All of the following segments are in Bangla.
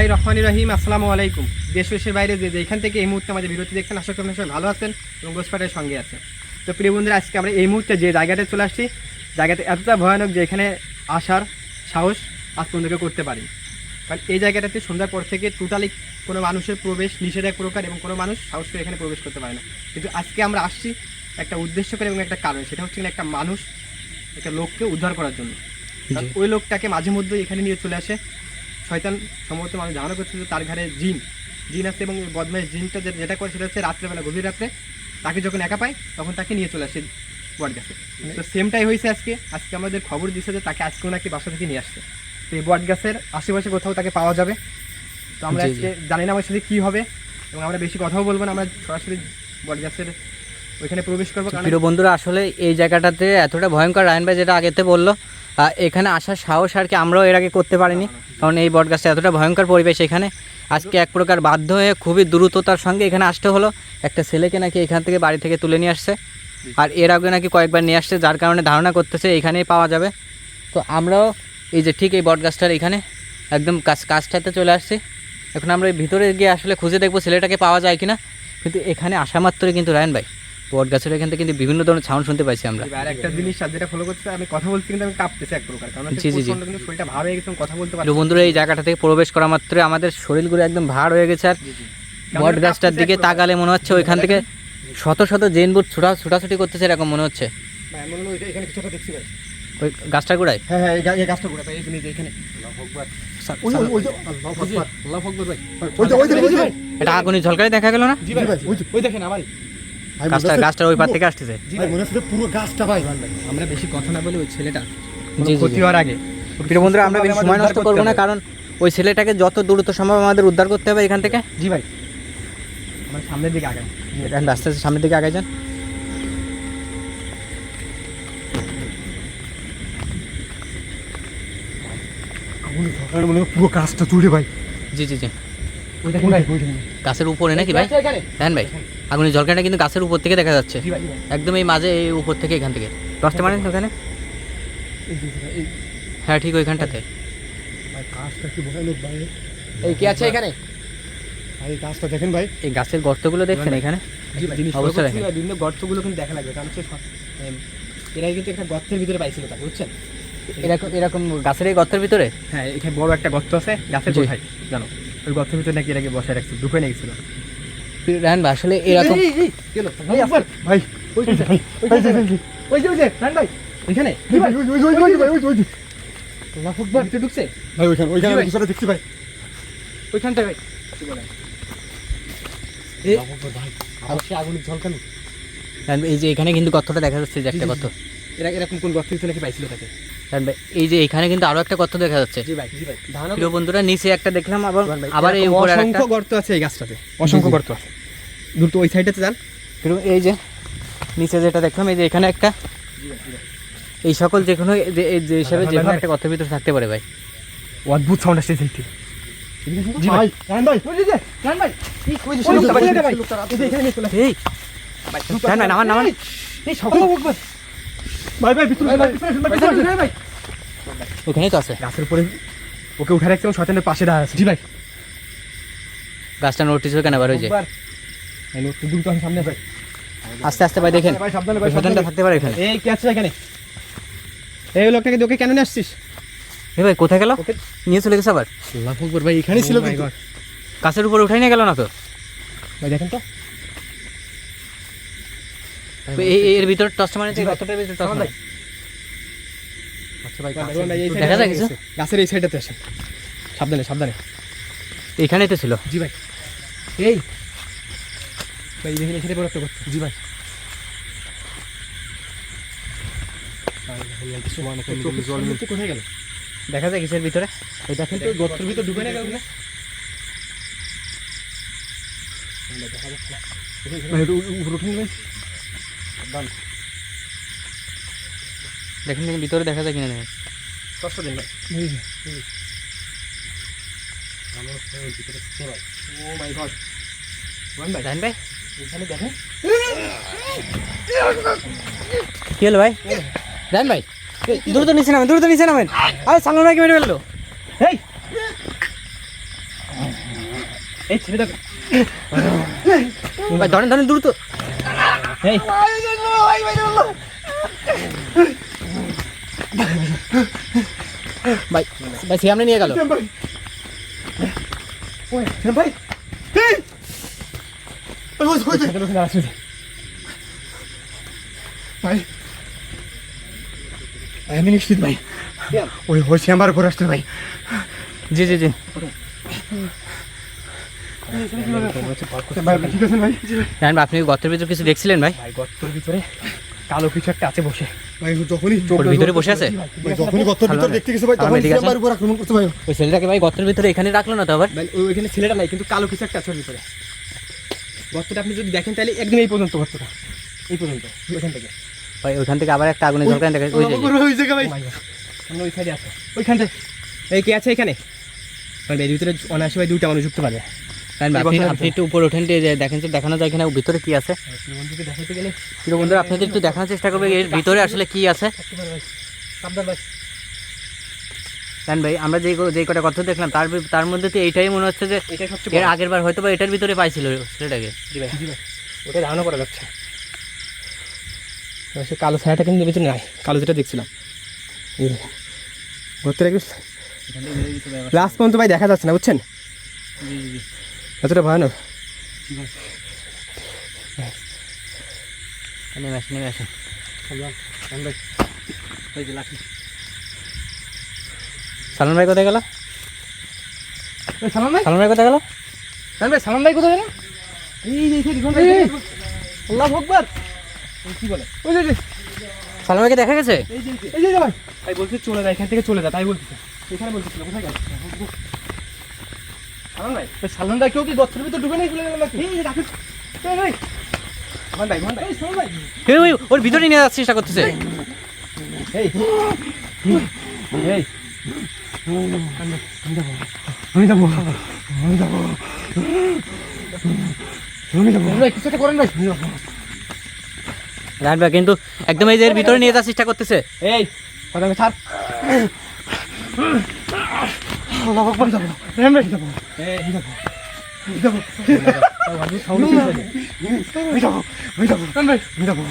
বিসমিল্লাহ রহমান রহিম আসসালামু আলাইকুম। দেশ দেশের বাইরে যে যেখান থেকে এই মুহূর্তে আমাদের বিরতি দেখছেন আশা করি সবাই ভালো আছেন এবং গোসপাটের সঙ্গে আছেন। তো প্রিয় বন্ধুরা আজকে আমরা এই মুহূর্তে যে জায়গাটায় চলে আসছি জায়গাটা এতটা ভয়ানক যে এখানে আসার সাহস আজ পর্যন্ত করতে পারি কারণ এই জায়গাটাতে সন্ধ্যার পর থেকে টোটালি কোনো মানুষের প্রবেশ নিষেধ এক প্রকার এবং কোনো মানুষ সাহস করে এখানে প্রবেশ করতে পারে না। কিন্তু আজকে আমরা আসছি একটা উদ্দেশ্য করে এবং একটা কারণ সেটা হচ্ছে একটা মানুষ একটা লোককে উদ্ধার করার জন্য। ওই লোকটাকে মাঝে মধ্যে এখানে নিয়ে চলে আসে। শয়তান সম্ভবত মানুষ ধারণা করছে যে তার ঘরে জিন জিন আছে এবং বদমাইশ জিনটা যে- যেটা করে সেটা হচ্ছে রাত্রেবেলা গভীর রাত্রে তাকে যখন একা পায় তখন তাকে নিয়ে চলে আসে বট গাছে। তো সেমটাই হয়েছে আজকে। আজকে আমাদের খবর দিচ্ছে যে তাকে আজকেও নাকি বাসা থেকে নিয়ে আসছে। তো এই বট গাছের আশেপাশে কোথাও তাকে পাওয়া যাবে। তো আমরা। আজকে জানি না আমার সাথে কী হবে এবং আমরা বেশি কথাও বলব না। আমরা সরাসরি বট গাছের ওইখানে প্রবেশ করব প্রিয় বন্ধুরা আসলে এই জায়গাটাতে এতটা ভয়ঙ্কর রায়ন ভাই যেটা আগেতে বলল এখানে আসার সাহস আর কি আমরাও এর আগে করতে পারিনি কারণ এই বটগাছটা এতটা ভয়ঙ্কর পরিবেশ এখানে। আজকে এক প্রকার বাধ্য হয়ে খুবই দ্রুততার সঙ্গে এখানে আসতে হলো। একটা ছেলেকে নাকি এখান থেকে বাড়ি থেকে তুলে নিয়ে আসছে আর এর আগে নাকি কয়েকবার নিয়ে আসছে যার কারণে ধারণা করতেছে এখানেই পাওয়া যাবে। তো আমরাও এই যে ঠিক এই বটগাছটার এখানে একদম কাছ কাছটাতে চলে আসছি। এখন আমরা এই ভিতরে গিয়ে আসলে খুঁজে দেখব ছেলেটাকে পাওয়া যায় কিনা কিন্তু এখানে আসা মাত্রই কিন্তু রায়ন ভাই বট গাছের এখান থেকে কিন্তু বিভিন্ন ধরনের সাউন্ড শুনতে পাইছি আমরা। আর একটা জিনিস যেটা ফলো করছে আমি কথা বলছি কিন্তু আমি কাঁপতেছি এক প্রকার কারণ জি, জি, জি। কিন্তু শরীরটা ভার হয়ে গেছে কথা বলতে পারছি প্রিয় বন্ধুরা এই জায়গাটা থেকে প্রবেশ করা মাত্রই আমাদের শরীরগুলো একদম ভার হয়ে গেছে আর বট গাছটার দিকে তাকালে মনে হচ্ছে ওইখান থেকে শত শত জেন বুট ছোটা ছোটাছুটি করতেছে এরকম মনে হচ্ছে। এখানে কিছু একটা দেখছি ওই গাছটার গোড়ায়? হ্যাঁ হ্যাঁ এই গাছটা ভাই এই এখানে। এটা আগুনি ঝলকারে দেখা গেল না? ওই ওই দেখেন আমারই মনে গাছটা ওই পার থেকে আসতেছে। জি ভাই, ভাই মনে হচ্ছে পুরো গাছটা ভাই। আমরা বেশি কথা না বলে ওই ছেলেটা ক্ষতি হওয়ার আগে। প্রিয় বন্ধুরা আমরা বেশি সময় নষ্ট করব না কারণ ওই ছেলেটাকে যত দ্রুত সম্ভব আমাদের উদ্ধার করতে হবে এখান থেকে। জি ভাই। আমার সামনের দিকে আগে এখন আস্তে আস্তে সামনের দিকে আগে যান। পুরো গাছটা জুড়ে ভাই। জি জি জি। গাছের উপরে নাকি ভাই? দেখেন ভাই। আগুনি ঝলকাটা কিন্তু গাছের উপর থেকে দেখা যাচ্ছে। একদম এই মাঝে এই উপর থেকে এখান থেকে। দশটা মানে ওখানে? হ্যাঁ ঠিক ওইখানটাতে। এই কি আছে এখানে? এই গাছটা দেখেন ভাই। এই গাছের গর্তগুলো দেখছেন এখানে? অবশ্যই দেখেন। বিভিন্ন গর্তগুলো কিন্তু দেখা লাগবে। কারণ হচ্ছে এরা কিন্তু একটা গর্তের ভিতরে পাইছিল তাকে বুঝছেন? এরকম এরকম গাছের এই গর্তের ভিতরে? হ্যাঁ এখানে বড় একটা গর্ত আছে। গাছের। কোথায়? জানো? ওই গর্তের ভিতরে নাকি এর আগে বসায় ঢুকে নিয়ে গেছিল রায়ন ভাই আসলে এরকম? ভাই ওই যে, ওই যে, ঢুকছে? ওইখানে ওইখানে দেখছি এই যে এখানে কিন্তু গর্তটা দেখা যাচ্ছে যে একটা গর্ত এরা এরকম কোন ভিতরে নাকি পাইছিল তাকে? এই যে এখানে কিন্তু আরও একটা গর্ত দেখা যাচ্ছে জি ভাই জি ভাই প্রিয় বন্ধুরা নিচে একটা দেখলাম আবার আবার এই উপরে অসংখ্য গর্ত আছে এই গাছটাতে অসংখ্য। গর্ত আছে দ্রুত ওই সাইডেতে যান এই যে নিচে যেটা দেখলাম এই যে এখানে একটা এই সকল যে কোনো যে যে হিসাবে যে কোনো একটা গর্তের ভিতরে থাকতে পারে ভাই অদ্ভুত সাউন্ড আসছে সেই থেকে জি ভাই রান ভাই ওই যে রান ভাই ওই যে ভাই, এই এখানে চলে। এই ভাই, রায়ন ভাই নামান নামান এই সকল ভাই ভাই ভিতরে ভাই, ভাই, ভাই। ভাই, ভাই। ওখানেই তো আছে। গাছের উপরে ওকে উঠে রাখছে এবং শয়তানের পাশে দাঁড়া আছে। জি ভাই। গাছটা নোটিস কেন আবার ওই যে একবার। এই লোকটা দ্রুত সামনে ভাই। আস্তে আস্তে ভাই দেখেন। ভাই সাবধানে ভাই শয়তানটা থাকতে পারে এখানে। এই কে আছে এখানে? এই লোকটাকে তোকে কেন নিয়ে আসছিস? এ ভাই কোথায় গেল? ওকে নিয়ে চলে গেছে আবার? ভাই এখানেই ছিল Oh my কিন্তু। গাছের উপরে উঠাই নিয়ে গেল না তো? ভাই দেখেন তো। এর ভিতরে টসটা মানে যে গর্তটার ভিতরে টস। আচ্ছা এই দেখা যায় কিছু? গাছের এই সাইডেতে আসেন। সাবধানে সাবধানে। এইখানেই তো ছিল। জি ভাই। এই। ভাই দেখেন এখানে বড় একটা জি ভাই। কোথায় গেল। দেখা যায় কিসের ভিতরে। ওই দেখেন তো গর্তের ভিতর ঢুকে না গেল না ভাই উপর ভাই দেখেন দেখেন ভিতরে দেখা যায় কিনা দেখেন। কষ্ট দিন ভাই। কি হলো ভাই? জানেন ভাই। দ্রুত নিচে নামেন দ্রুত নিচে নামেন। আরে সালমান ভাইকে মেরে ফেলল এই। এই ছেড়ে ধরেন ধরেন দ্রুত। এই। ভাই ভাই সামনে নিয়ে গেল। ভাই। ওই ভাই। এই! ওই ওই ওই। ভাই আমি নিশ্চিত ভাই। ওই ওই চেম্বার করে আসছে ভাই। জি জি জি। ভাই ঠিক আছে ভাই রায়ন আপনি গর্তের ভিতর কিছু দেখছিলেন ভাই? ভাই গর্তের ভিতরে কালো কিছু একটা আছে বসে। ভাই যখনই ওর ভিতরে বসে আছে? ভাই? যখনই গর্তের ভিতর দেখতে গেছে ভাই তখন ঠিক উপর আক্রমণ করতে ভাই ওই ছেলেটাকে ভাই গর্তের ভিতরে এখানে রাখল না তো আবার? ভাই ওইখানে ছেলেটা নাই কিন্তু কালো কিছু একটা আছে ভিতরে। গর্তটা আপনি যদি দেখেন তাহলে একদম এই পর্যন্ত গর্তটা। এই পর্যন্ত ওইখান থেকে। ভাই ওইখান থেকে আবার একটা আগুনের ঝলকানি দেখা ওই ওই ওই জায়গা ভাই। সামনে ওই সাইডে আছে। ওইখানটা এই কে আছে এখানে? ভাই ভিতরে অনায়াসে ভাই দুইটা মানুষ ঢুকতে পারবে। এই আপনি আপনি একটু উপরে ওঠেন দেখেন তো দেখানো যায় এখানে ভিতরে কি আছে? প্রিয় বন্ধুরা আপনাদের একটু দেখানোর চেষ্টা করবে এর ভিতরে আসলে কি আছে? ভাই আমরা যেই কটা কথা দেখলাম তার তার মধ্যে তো এইটাই মনে হচ্ছে যে এর আগের বার হয়তো বা এটার ভিতরে পাইছিল ছেলেটাকে। জি ভাই জি ভাই। ওটা ধারণা করা যাচ্ছে। সে কালো ছায়াটা কিন্তু ভিতরে নাই। কালো যেটা দেখছিলাম। এই দেখেন। ঘুরতে লাস্ট পর্যন্ত ভাই দেখা যাচ্ছে না বুঝছেন? এতটা ভয়ানক? নেমে নেমে সালমান ভাই। কোথায় গেল? সালাম ভাই? কোথায় গেল? সালাম ভাই সালাম ভাই কোথায় জানেন এই যে আল্লাহ কি বলে? ওই যে, যে, ভাইকে দেখা গেছে? এই যে এই যে ভাই। বলছে চলে যায় এখান থেকে চলে যা তাই বলতেছে এখানে বলতেছিল কোথায় গেল? কেউ কি ভিতর নেই গেল নাকি? ওর ভিতরে নিয়ে যাওয়ার চেষ্টা করতেছে। কিন্তু একদম এই যে এর ভিতরে নিয়ে যাওয়ার চেষ্টা করতেছে। এই ছাড়। আল্লাহ আকবার যাব যাব এই যাব যাব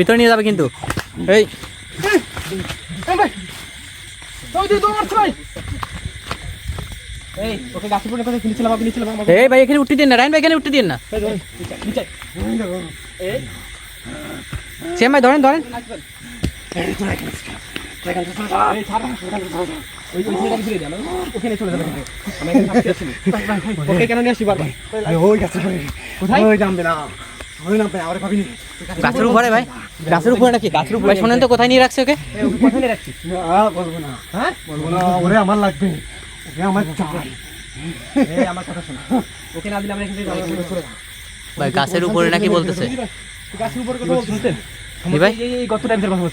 ভিতরে নিয়ে যাবে কিন্তু এই এই ভাই এখানে উঠতে দিন না রায়ন ভাই এখানে উঠতে দিন না সেম ভাই ধরেন ধরেন গাছের উপরে ভাই। গাছের উপরে নাকি? গাছের উপরে শোনেন তো কোথায় নিয়ে রাখছে ওকে? কোথায় নিয়ে রাখছিস? বলব না। হ্যাঁ? বলব না ওরে আমার লাগবে। ওরে আমার চাই। আমার কথা শোনো। ওকে না দিলে আমরা এখান থেকে ভাই গাছের উপরে নাকি বলতেছে? ভাই? গাছের উপরে কথা বলছিস ভাই? এই গত টাইমটার কথা এই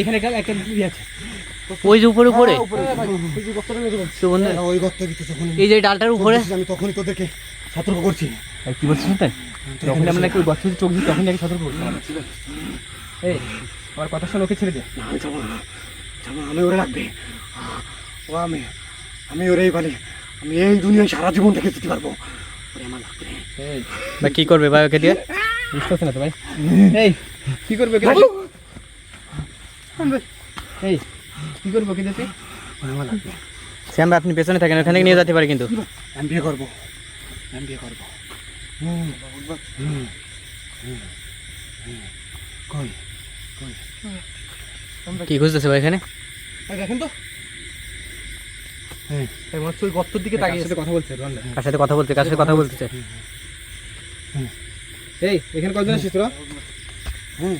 এখানে একটা একটা ইয়ে আছে। ওই যে উপরে উপরে? এই যে গর্তটার কথা বলছিস। তো বন্ধু ওই গর্তের ভিতরে এই যে ডালটার উপরে? আমি তখনই তোদেরকে সতর্ক করছি। কি বলছিস শুনতেন যখন আমরা নাকি ওই চোখ দিই তখন নাকি সতর্ক করছি। এই আমার কথা শোনো ওকে ছেড়ে দে। না আমি যাব না। যাব আমি ওরে রাখবে। ও আমি আমি ওরেই বলি আমি এই দুনিয়ায় সারা জীবন থেকে যেতে পারব। ওরে আমার লাগবে। এই ভাই কি করবে ভাই ওকে দিয়ে? বুঝতেছ না তো ভাই। এই কি করবে ওকে এই কি করবে লাগবে শ্যাম আপনি পেছনে থাকেন ওখানে নিয়ে যেতে পারে কিন্তু। আমি বিয়ে করব। আমি বিয়ে করব। হুম, হুম, হুম, হুম। কই? কি খুঁজতেছে ভাই এখানে? দেখেন তো। হ্যাঁ। গর্তর দিকে তাকিয়ে সাথে কথা বলছে রোহানদা? কার সাথে কথা বলতে কার সাথে কথা বলতেছে? এই এখানে কয়জন আসছিস তোরা? হুম।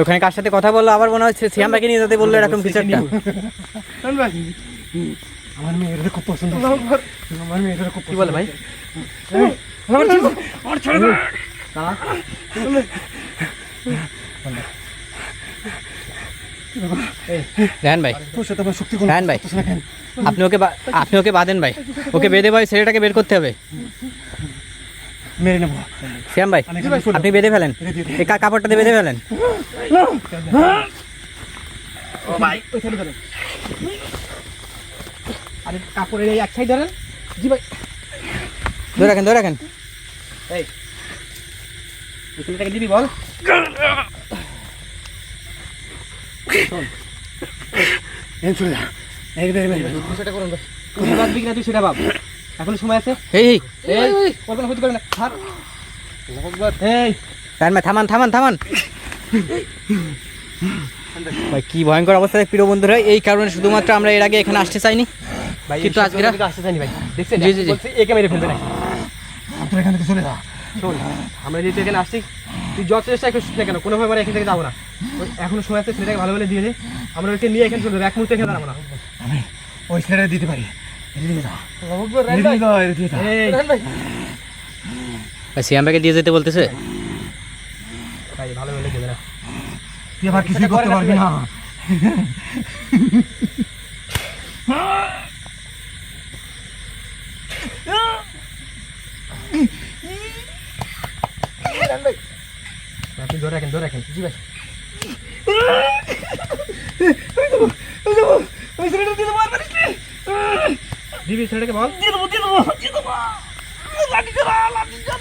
ওখানে কার সাথে কথা বলল? আবার মনে হচ্ছে শ্যাম ভাইকে নিয়ে যেতে বলল এরকম কিছু একটা আমার মেয়েদের খুব পছন্দ আমার মেয়েদের খুব কি বলে ভাই? আমার ছেড়ে দাও। রেহান ভাই। রায়হান ভাই? আপনি ওকে আপনি ওকে বাঁধেন ভাই। ওকে বেঁধে ভাই ছেলেটাকে বের করতে হবে। মেরে নেব। শ্যাম ভাই আপনি বেঁধে ফেলেন। এই কা- কাপড়টা দিয়ে বেঁধে ফেলেন। আরে কাপড়ের এই এক সাইড ধরেন। জি ভাই। ধরে রাখেন ধরে রাখেন। এই। এই ছেলেটাকে দিবি বল এই চলে যা এই বের বের বের। সেটা করুন ভাই তুই বাঁচবি কিনা তুই সেটা ভাব এখনও সময় আছে? এই এই এই কল্পনা হতে পারে না। এই। থামান থামান থামান। ভাই কি ভয়ঙ্কর অবস্থা প্রিয় বন্ধুরা। এই কারণে শুধুমাত্র আমরা এর আগে এখানে আসতে চাইনি। ভাই কিন্তু আজকে আসতে চাইনি ভাই। দেখছেন? জি, জি, জি। বলছে একে মেরে ফেলবে এখান থেকে চলে যা। শোন আমরা যেহেতু এখানে আসছি তুই যত চেষ্টা করিস না কেন কোনোভাবে আমরা এখান থেকে যাব না। ওই এখনও সময় আছে ছেলেটাকে ভালো বলে দিয়ে দে আমরা ওকে নিয়ে এখানে চলে যাব এক মুহূর্তে এখানে দাঁড়াবো না। আমি ওই ছেলেটা দিতে পারি। এটা দিয়ে ভাইকে যেতে বলতেছে? ভালো বলে দেবে না। তুই আবার কিছুই করতে পারবি না। আপনি ধরে রাখেন ধরে রাখেন। জি ভাই। দিবি ছেলেটাকে বল। দিয়ে দেবো দিয়ে দেবো দিয়ে দেবো লাঠি চালা লাঠি চালা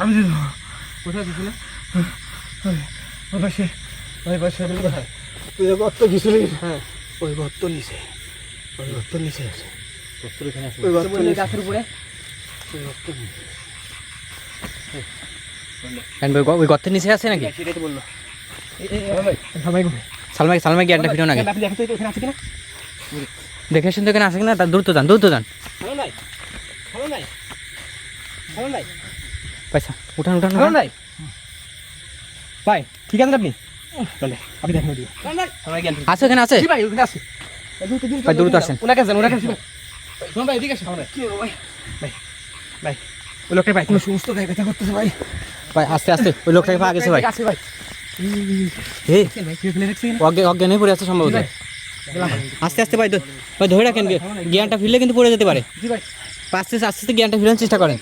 আমি দিয়ে দেবো। কোথায় দিছিল ওই পাশে ওই পাশে কোথায় তুই যে গর্ত গেছিলি হ্যাঁ। ওই গর্ত নিচে ওই গর্ত নিচে আছে। ওই ওই গর্ত গাছের উপরে? ওই গর্তের নিচে আছে নাকি সেটাই তো বলল সালমাই সালমাই গিয়ে একটা ভিডিও আছে দেখে শুনতে এখানে আসে কিনা তার দ্রুত যান দ্রুত যান পয়সা উঠান উঠান উঠান। নাই ভাই ঠিক আছেন আপনি চলে আপনি দেখেন আছে এখানে আছে ভাই আছে দ্রুত আসেন ওনাকে আসেন ওনাকে ভাই এদিকে আসেন কি ভাই ভাই ওই লোকটা ভাই কোনো সমস্ত গায়ে ব্যথা করতেছে ভাই। ভাই আস্তে আস্তে ওই লোকটাকে পা গেছে ভাই। ভাই। অজ্ঞান পড়ে আছে সম্ভবত। আস্তে আস্তে ভাই ভাই ধরে রাখেন জ্ঞানটা ফিরলে কিন্তু পড়ে যেতে পারে। আস্তে আস্তে আস্তে জ্ঞানটা ফিরানোর চেষ্টা করেন।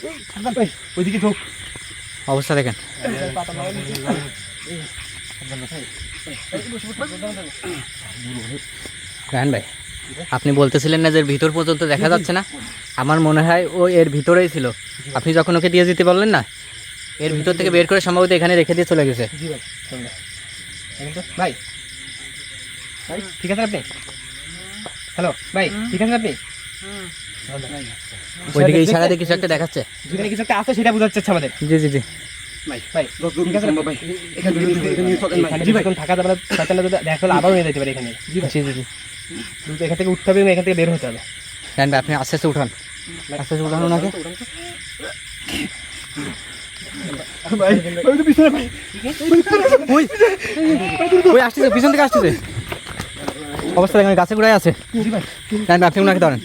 ওইদিকে ঢোক। অবস্থা দেখেন। ভাই আপনি বলতেছিলেন না যে ভিতর পর্যন্ত দেখা যাচ্ছে না? আমার মনে হয় ও এর ভিতরেই ছিল। আপনি যখন ওকে দিয়ে যেতে বললেন না এর ভিতর থেকে বের করে সম্ভবত এখানে রেখে দিয়ে চলে গেছে। জি ভাই ঠিক আছেন আপনি? হ্যালো ভাই ঠিক আছেন আপনি? ওইদিকে ইশারা দিয়ে কিছু একটা দেখাচ্ছে। যেখানে কিছু একটা আছে সেটা বোঝাচ্ছে হচ্ছে আমাদের। জি জি জি। ভাই ভাই ঠিক আছে ভাই। এখান থেকে এখান থেকে চলেন ভাই। এখানে বেশিক্ষণ থাকা যাবে না শয়তানটা যদি দেখা হলে আবার নিয়ে যেতে পারে এখানে। জি জি জি কিন্তু এখান থেকে উঠতে হবে এখান থেকে বের হতে হবে। ভাই আপনি আস্তে আস্তে উঠান। আস্তে আস্তে উঠান ওনাকে। ওই আসতেছে পিছন থেকে আসতেছে। অবস্থা দেখেন গাছে গুড়ায় আছে। ভাই। আপনি ওনাকে ধরেন।